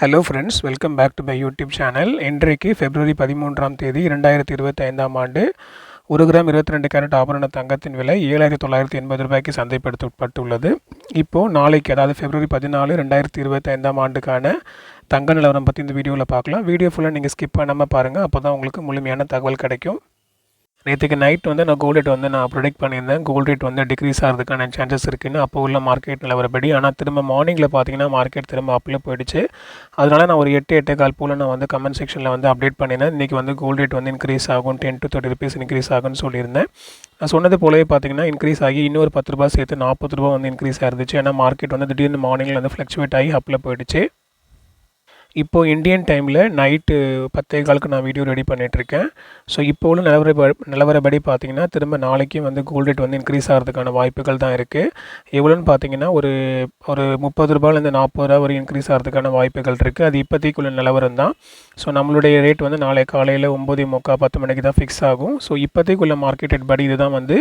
Hello friends welcome back to my YouTube channel இன்றைக்கு பிப்ரவரி பதிமூன்றாம் தேதி இரண்டாயிரத்தி இருபத்தி ஐந்தாம் ஆண்டு. ஒரு கிராம் இருபத்தி ரெண்டு கேரட் ஆபரண தங்கத்தின் விலை ஏழாயிரத்தி தொள்ளாயிரத்தி எண்பது ரூபாய்க்கு சந்தைப்படுத்தப்பட்டுள்ளது. இப்போது நாளைக்கு அதாவது பிப்ரவரி பதினாலு ரெண்டாயிரத்தி இருபத்தி ஐந்தாம் ஆண்டுக்கான தங்க நிலவரம் பற்றி இந்த வீடியோவில் பார்க்கலாம். வீடியோ ஃபுல்லாக நீங்கள் ஸ்கிப் பண்ணாமல் பாருங்கள் அப்போ தான் உங்களுக்கு முழுமையான தகவல் கிடைக்கும். நேற்றுக்கு நைட் வந்து நான் கோல்ட் ரேட் வந்து நான் ப்ரொடிக்ட் பண்ணியிருந்தேன். கோல்ட் ரேட் வந்து டிக்ரீஸ் ஆகிறதுக்கான சான்சஸ் இருக்குன்னு அப்போ உள்ள மார்க்கெட் நிலவரப்படி. ஆனால் திரும்ப மார்னிங்கில் பார்த்தீங்கன்னா மார்க்கெட் திரும்ப அப்பில் போயிடுச்சு. அதனால நான் ஒரு எட்டு எட்டு கால் போல் நான் வந்து கமெண்ட் செக்ஷனில் வந்து அப்டேட் பண்ணியிருந்தேன். இன்றைக்கி வந்து கோல்ட் ரேட் வந்து இன்க்ரீஸ் ஆகும். Ten to thirty rupees increase ஆகும்னு சொல்லியிருந்தேன். நான் சொன்னது போலவே பார்த்தீங்கன்னா இன்க்ரீஸ் ஆகி இன்னொரு பத்து ரூபா சேர்த்து நாற்பது ரூபா வந்து இன்க்ரீஸ் ஆயிருந்துச்சு. ஏன்னா மார்க்கெட் வந்து திடீர்னு மார்னிங்கில் வந்து ஃப்ளக்சுவேட் ஆகி அப்பில் போயிடுச்சு. இப்போது இந்தியன் டைமில் நைட்டு பத்தே காலுக்கு நான் வீடியோ ரெடி பண்ணிகிட்ருக்கேன் ஸோ இப்போ உள்ள நிலவர நிலவரப்படி பார்த்தீங்கன்னா திரும்ப நாளைக்கும் வந்து கோல்ட் ரேட் வந்து இன்க்ரீஸ் ஆகிறதுக்கான வாய்ப்புகள் தான் இருக்குது எவ்வளோன்னு பார்த்தீங்கன்னா ஒரு ஒரு முப்பது ரூபாயிலேருந்து நாற்பது ரூபா வரை இன்க்ரீஸ் ஆகிறதுக்கான வாய்ப்புகள் இருக்குது அது இப்போதைக்குள்ள நிலவரம் தான். ஸோ நம்மளுடைய ரேட் வந்து நாளை காலையில் ஒம்பது முக்கால் பத்து மணிக்கு தான் ஃபிக்ஸ் ஆகும். ஸோ இப்போதைக்குள்ள மார்க்கெட் ரேட் படி இதுதான் வந்து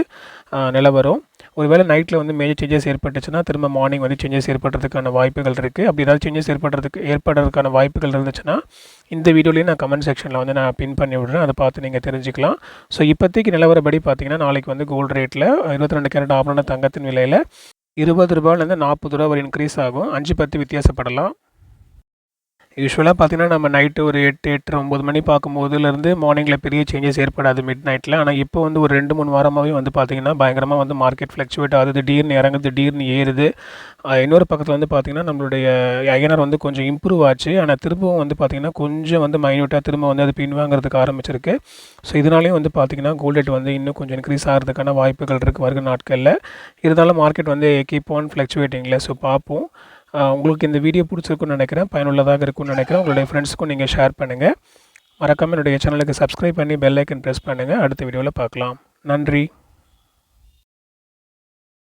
நிலவரம். ஒருவேளை நைட்டில் வந்து மேஜர் சேஞ்சஸ் ஏற்பட்டுச்சுன்னா திரும்ப மார்னிங் வந்து சேஞ்சஸ் ஏற்படுறதுக்கான வாய்ப்புகள் இருக்குது அப்படி ஏதாவது சேஞ்சஸ் ஏற்படுறதுக்கு ஏற்படுறதுக்கான வாய்ப்புகள் இருந்துச்சுன்னா இந்த வீடியோலேயும் நான் கமெண்ட் செக்ஷனில் வந்து நான் பின் பண்ணி விடுறேன். அதை பார்த்து நீங்கள் தெரிஞ்சுக்கலாம். ஸோ இப்போதைக்கு நிலவரப்படி பார்த்தீங்கன்னா நாளைக்கு வந்து கோல்டு ரேட்டில் இருபத்தி ரெண்டு கேரட் ஆபரண தங்கத்தின் விலையில் இருபது ரூபாயிலேருந்து நாற்பது ரூபா வரை இன்க்ரீஸ் ஆகும். அஞ்சு பத்து வித்தியாசப்படலாம். யூஸ்வலாக பார்த்தீங்கன்னா நம்ம நைட்டு ஒரு எட்டு எட்டு ஒம்பது மணி பார்க்கும்போதுலேருந்து மார்னிங்கில் பெரிய சேஞ்சஸ் ஏற்படாது மிட் நைட்டில் ஆனால் இப்போ வந்து ஒரு ரெண்டு மூணு வாரமாகவே வந்து பார்த்திங்கன்னா பயங்கரமாக வந்து மார்க்கெட் ஃப்ளக்சுவேட் ஆகுது. திடீர்னு இறங்குது திடீர்னு ஏறுது. இன்னொரு பக்கத்தில் வந்து பார்த்திங்கன்னா நம்மளுடைய ஐஎன்ஆர் வந்து கொஞ்சம் இம்ப்ரூவ் ஆச்சு. ஆனால் திரும்பவும் வந்து பார்த்திங்கன்னா கொஞ்சம் வந்து மைன்யூட்டாக திரும்ப வந்து அது பின்வாங்கிறதுக்கு ஆரம்பிச்சிருக்கு. ஸோ இதனாலேயும் வந்து பார்த்திங்கன்னா கோல்ட் ரேட் வந்து இன்னும் கொஞ்சம் இன்க்ரீஸ் ஆகிறதுக்கான வாய்ப்புகள் இருக்குது வருகிற நாட்களில். இருந்தாலும் மார்க்கெட் வந்து கீப் ஆன் ஃப்ளக்சுவேட்டிங்கில் ஸோ பார்ப்போம். உங்களுக்கு இந்த வீடியோ பிடிச்சிருக்குன்னு நினைக்கிறேன் பயனுள்ளதாக இருக்கும்னு நினைக்கிறேன். உங்களுடைய ஃப்ரெண்ட்ஸுக்கும் நீங்கள் ஷேர் பண்ணுங்கள் மறக்காமல் என்னுடைய சேனலுக்கு சப்ஸ்கிரைப் பண்ணி பெல் ஐக்கன் ப்ரெஸ் பண்ணுங்கள் அடுத்த வீடியோவில் பார்க்கலாம். நன்றி.